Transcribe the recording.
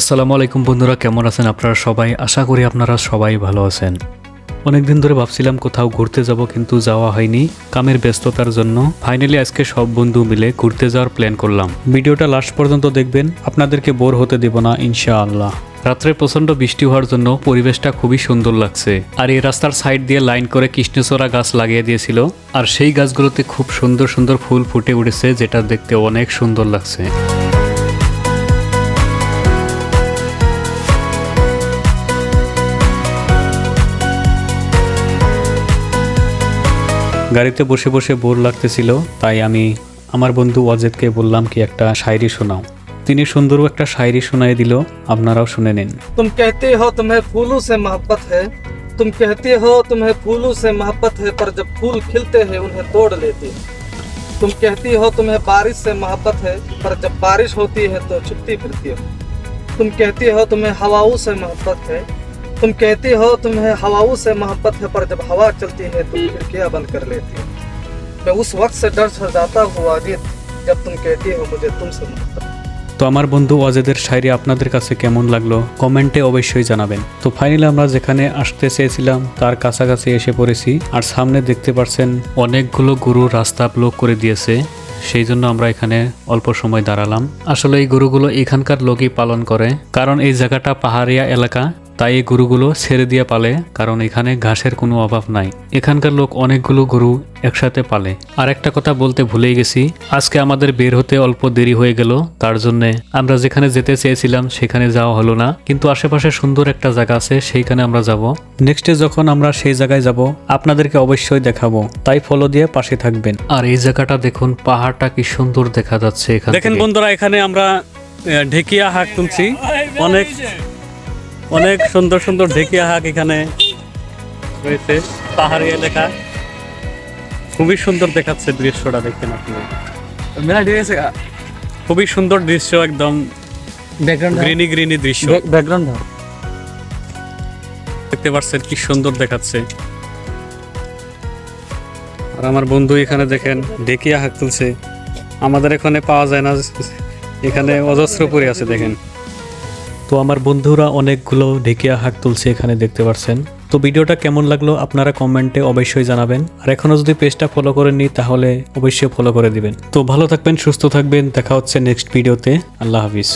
আসসালামু আলাইকুম বন্ধুরা, কেমন আছেন আপনারা সবাই? আশা করি আপনারা সবাই ভালো আছেন। অনেকদিন ধরে ভাবছিলাম কোথাও ঘুরতে যাব কিন্তু যাওয়া হয়নি, কামের ব্যস্ততার জন্য। ফাইনালি আজকে সব বন্ধু মিলে ঘুরতে যাওয়ার প্ল্যান করলাম। ভিডিওটা লাস্ট পর্যন্ত দেখবেন, আপনাদেরকে বোর হতে দেব না, ইনশাআল্লাহ। রাত্রে প্রচণ্ড বৃষ্টি হওয়ার জন্য পরিবেশটা খুবই সুন্দর লাগছে। আর এই রাস্তার সাইড দিয়ে লাইন করে কৃষ্ণচূড়া গাছ লাগিয়ে দিয়েছিল। আর সেই গাছগুলোতে খুব সুন্দর সুন্দর ফুল ফুটে উঠেছে, যেটা দেখতে অনেক সুন্দর লাগছে। গাড়িতে বসে বসে বোর লাগতেছিল তাই আমি আমার বন্ধু অজেদকে বললাম কি একটা শায়রি শোনাও তিনি সুন্দর একটা শায়রি শোনায় দিল আপনারাও শুনে নিন तुम कहते हो तुम्हें फूलों से मोहब्बत है तुम कहते हो तुम्हें फूलों से मोहब्बत है पर जब फूल खिलते हैं उन्हें तोड़ लेते हो तुम कहती हो तुम्हें बारिश से मोहब्बत है पर जब बारिश होती है तो छुपती फिरती हो तुम कहती हो तुम्हें हवाओं से मोहब्बत है तुम कहती हो तुम्हें हवाओं से मोहब्बत है पर जब हवा चलती है तुम खिड़कियां बंद कर लेती हो मैं उस वक्त से डर से जाता हूँ वाजिद जब तुम कहती हो मुझे तुमसे मोहब्बत है। তো আমার বন্ধু অজেদের শায়রি আপনাদের কাছে কেমন লাগলো কমেন্টে অবশ্যই জানাবেন তো ফাইনালি আমরা যেখানে আসতে চেয়েছিলাম তার কাছাকাছি এসে পড়েছি আর সামনে দেখতে পাচ্ছেন অনেকগুলো গরু রাস্তা ব্লক করে দিয়েছে সেই জন্য আমরা এখানে অল্প সময় দাঁড়ালাম আসলে এই গরুগুলো এখানকার লোকই পালন করে কারণ এই জায়গাটা পাহাড়িয়া এলাকা তাই এই গরুগুলো ছেড়ে দিয়ে পালে কারণ এখানে ঘাসের কোনো অভাব নাই। এখানকার লোক অনেকগুলো গরু একসাথে পালে। আর একটা কথা বলতে ভুলেই গেছি আজকে আমাদের বের হতে অল্প দেরি হয়ে গেল তার জন্য আমরা যেখানে যেতে চেয়েছিলাম সেখানে যাওয়া হলো না। কিন্তু আশেপাশে সুন্দর একটা জায়গা আছে সেইখানে আমরা যাব। নেক্সটে যখন আমরা সেই জায়গায় যাব আপনাদেরকে অবশ্যই দেখাবো। তাই ফলো দিয়ে পাশে থাকবেন। আর এই জায়গাটা দেখুন পাহাড়টা কি সুন্দর দেখা যাচ্ছে এখানে দেখেন বন্ধুরা এখানে আমরা ঢেকিয়া হাঁক তুলছি। অনেক অনেক সুন্দর সুন্দর ঢেকিয়া হাঁক এখানে রয়েছে। পাহাড়ি এলাকা। খুবই সুন্দর দেখাচ্ছে দৃশ্যটা দেখেন আপনি। মেলা ঠিক আছে খুবই সুন্দর দৃশ্য একদম ব্যাকগ্রাউন্ড গ্রিনি গ্রিনি দৃশ্য। ব্যাকগ্রাউন্ড দেখতে পাচ্ছেন কি সুন্দর দেখাচ্ছে। আর আমার বন্ধু এখানে দেখেন ঢেকিয়া হাঁক তুলছে। আমাদের এখানে পাওয়া যায় না এখানে অজস্র পরে আছে দেখেন। তো আমার বন্ধুরা অনেকগুলো ঢেকিয়া হাঁক তুলছে এখানে দেখতে পাচ্ছেন তো ভিডিওটা কেমন লাগল আপনারা কমেন্টে অবশ্যই জানাবেন। আর এখনও যদি পেজটা ফলো করেননি তাহলে অবশ্যই ফলো করে দিবেন। তো ভালো থাকবেন, সুস্থ থাকবেন, দেখা হচ্ছে নেক্সট ভিডিওতে আল্লাহ হাফিজ।